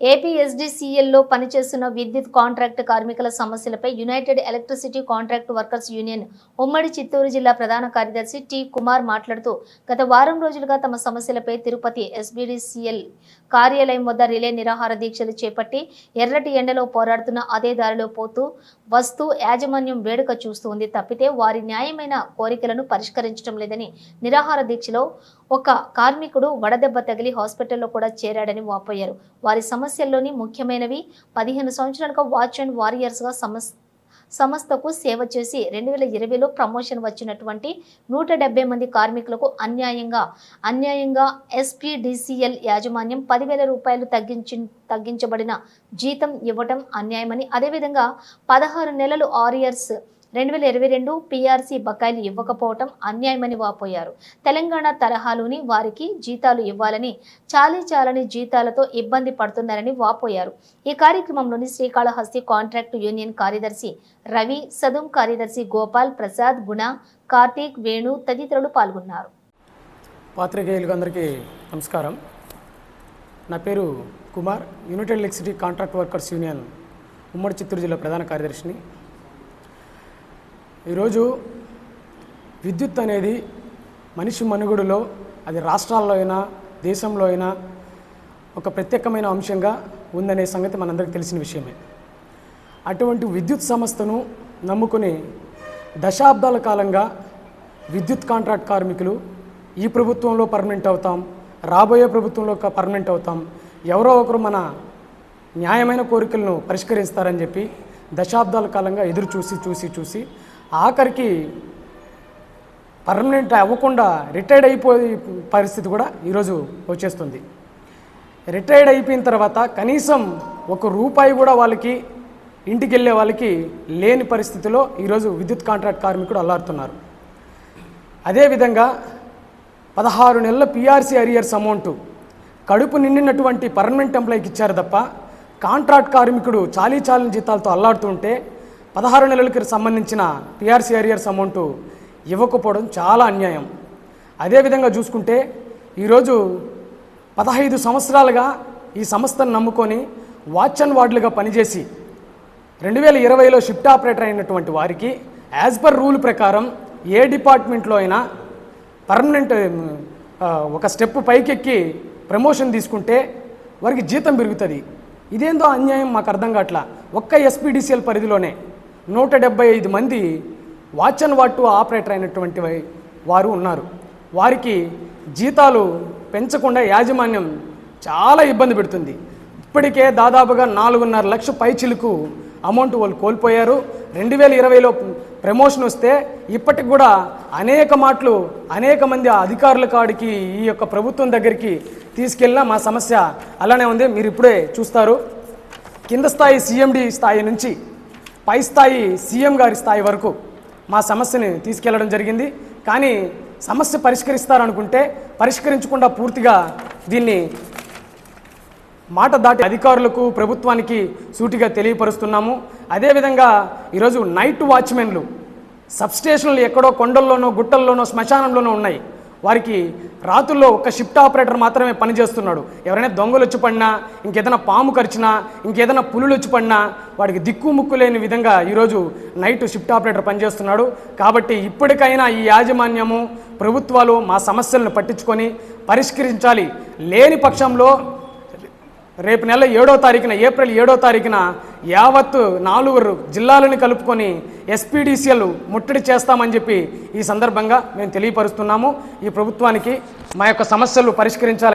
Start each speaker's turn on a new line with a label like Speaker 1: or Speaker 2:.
Speaker 1: AP ఎస్డిసిఎల్లో పనిచేస్తున్న విద్యుత్ contract కార్మికుల సమస్యలపై united electricity contract workers union ఉమ్మడి చిత్తూరు జిల్లా ప్రధాన కార్యదర్శి టి కుమార్ మాట్లాడుతూ గత వారం రోజులుగా తమ సమస్యలపై తిరుపతి ఎస్బిడిసిఎల్ కార్యాలయం వద్ద రిలే నిరాహార దీక్షలు చేపట్టి ఎర్రటి ఎండలో పోరాడుతున్న అదే దారిలో పోతూ వస్తూ యాజమాన్యం వేడుక చూస్తుంది తప్పితే వారి న్యాయమైన కోరికలను పరిష్కరించడం లేదని నిరాహార దీక్షలో ఒక కార్మికుడు వడదెబ్బ తగిలి హాస్పిటల్లో కూడా చేరాడని వాపోయారు. వారి సమస్యల్లోని ముఖ్యమైనవి. పదిహేను సంవత్సరాలుగా వాచ్ అండ్ వారియర్స్గా సమస్ సంస్థకు సేవ చేసి రెండు వేల ఇరవైలో ప్రమోషన్ వచ్చినటువంటి నూట డెబ్బై మంది కార్మికులకు అన్యాయంగా అన్యాయంగా ఎస్పీడీసీఎల్ యాజమాన్యం పదివేల రూపాయలు తగ్గించి తగ్గించబడిన జీతం ఇవ్వటం అన్యాయమని అదేవిధంగా పదహారు నెలలు ఆరియర్స్ రెండు వేల ఇరవై రెండు పీఆర్సీ బకాయిలు ఇవ్వకపోవటం అన్యాయమని వాపోయారు. తెలంగాణ తరహాలోని వారికి జీతాలు ఇవ్వాలని చాలీ చాలని జీతాలతో ఇబ్బంది పడుతున్నారని వాపోయారు. ఈ కార్యక్రమంలోని శ్రీకాళహస్తి కాంట్రాక్ట్ యూనియన్ కార్యదర్శి రవి సదుం కార్యదర్శి గోపాల్ ప్రసాద్ గుణ కార్తీక్ వేణు తదితరులు పాల్గొన్నారు.
Speaker 2: పాత్రికేయులకు అందరికీ నమస్కారం. నా పేరు Kumar united electricity contract workers union ఉమ్మడి చిత్తూరు జిల్లా ప్రధాన కార్యదర్శిని. ఈరోజు విద్యుత్ అనేది మనిషి మనుగడలో అది రాష్ట్రాల్లో అయినా దేశంలో అయినా ఒక ప్రత్యేకమైన అంశంగా ఉందనే సంగతి మనందరికీ తెలిసిన విషయమే. అటువంటి విద్యుత్ సంస్థను నమ్ముకుని దశాబ్దాల కాలంగా విద్యుత్ కాంట్రాక్ట్ కార్మికులు ఈ ప్రభుత్వంలో పర్మనెంట్ అవుతాం రాబోయే ప్రభుత్వంలో పర్మనెంట్ అవుతాం ఎవరో ఒకరు మన న్యాయమైన కోరికలను పరిష్కరిస్తారని చెప్పి దశాబ్దాల కాలంగా ఎదురు చూసి చూసి చూసి ఆఖరికి పర్మనెంట్ అవ్వకుండా రిటైర్డ్ అయిపోయే పరిస్థితి కూడా ఈరోజు వచ్చేస్తుంది. రిటైర్డ్ అయిపోయిన తర్వాత కనీసం ఒక రూపాయి కూడా వాళ్ళకి ఇంటికి వెళ్ళే వాళ్ళకి లేని పరిస్థితిలో ఈరోజు విద్యుత్ కాంట్రాక్ట్ కార్మికుడు అల్లాడుతున్నారు. అదేవిధంగా పదహారు నెలల పీఆర్సీ అరియర్స్ అమౌంట్ కడుపు నిండినటువంటి పర్మనెంట్ ఎంప్లాయీకి ఇచ్చారు తప్ప కాంట్రాక్ట్ కార్మికుడు చాలీ చాలని జీతాలతో అల్లాడుతుంటే పదహారు నెలలకి సంబంధించిన పిఆర్సీ అరియర్స్ అమౌంట్ ఇవ్వకపోవడం చాలా అన్యాయం. అదేవిధంగా చూసుకుంటే ఈరోజు పదహైదు సంవత్సరాలుగా ఈ సంస్థను నమ్ముకొని వాచ్ అండ్ వార్డులుగా పనిచేసి రెండు వేల ఇరవైలో షిఫ్ట్ ఆపరేటర్ అయినటువంటి వారికి యాజ్ పర్ రూల్ ప్రకారం ఏ డిపార్ట్మెంట్లో అయినా పర్మనెంట్ ఒక స్టెప్ పైకెక్కి ప్రమోషన్ తీసుకుంటే వారికి జీతం పెరుగుతుంది. ఇదేందో అన్యాయం మాకు అర్థం కావట్లా. ఒక్క ఎస్పీడీసీఎల్ పరిధిలోనే నూట డెబ్బై ఐదు మంది వాచ్ అండ్ వాట్ ఆపరేటర్ అయినటువంటి వారు ఉన్నారు. వారికి జీతాలు పెంచకుండా యాజమాన్యం చాలా ఇబ్బంది పెడుతుంది. ఇప్పటికే దాదాపుగా నాలుగున్నర లక్ష పైచిలుకు అమౌంట్ వాళ్ళు కోల్పోయారు. రెండు వేల ఇరవైలో ప్రమోషన్ వస్తే ఇప్పటికి కూడా అనేక మాటలు అనేక మంది అధికారుల కాడికి ఈ యొక్క ప్రభుత్వం దగ్గరికి తీసుకెళ్ళినా మా సమస్య అలానే ఉంది. మీరు ఇప్పుడే చూస్తారు. కింద స్థాయి సీఎండి స్థాయి నుంచి పై స్థాయి సీఎం గారి స్థాయి వరకు మా సమస్యని తీసుకెళ్ళడం జరిగింది. కానీ సమస్య పరిష్కరిస్తారనుకుంటే పరిష్కరించకుండా పూర్తిగా దీన్ని మాట దాటి అధికారులకు ప్రభుత్వానికి సూటిగా తెలియపరుస్తున్నాము. అదేవిధంగా ఈరోజు నైట్ వాచ్మెన్లు సబ్స్టేషన్లు ఎక్కడో కొండల్లోనో గుట్టల్లోనో శ్మశానంలోనో ఉన్నాయి. వారికి రాత్రుల్లో ఒక షిఫ్ట్ ఆపరేటర్ మాత్రమే పనిచేస్తున్నాడు. ఎవరైనా దొంగలు వచ్చి పడినా ఇంకేదైనా పాము కరిచినా ఇంకేదైనా పులులు వచ్చి పడినా వాడికి దిక్కు ముక్కు లేని విధంగా ఈరోజు నైట్ షిఫ్ట్ ఆపరేటర్ పనిచేస్తున్నాడు. కాబట్టి ఇప్పటికైనా ఈ యాజమాన్యము ప్రభుత్వాలు మా సమస్యలను పట్టించుకొని పరిష్కరించాలి. లేని పక్షంలో రేపు నెల ఏడో తారీఖున ఏప్రిల్ ఏడో తారీఖున యావత్తు నాలుగు జిల్లాలను కలుపుకొని ఎస్పీడీసీఎల్ ముట్టడి చేస్తామని చెప్పి ఈ సందర్భంగా మేము తెలియపరుస్తున్నాము. ఈ ప్రభుత్వానికి మా యొక్క సమస్యలు పరిష్కరించాలి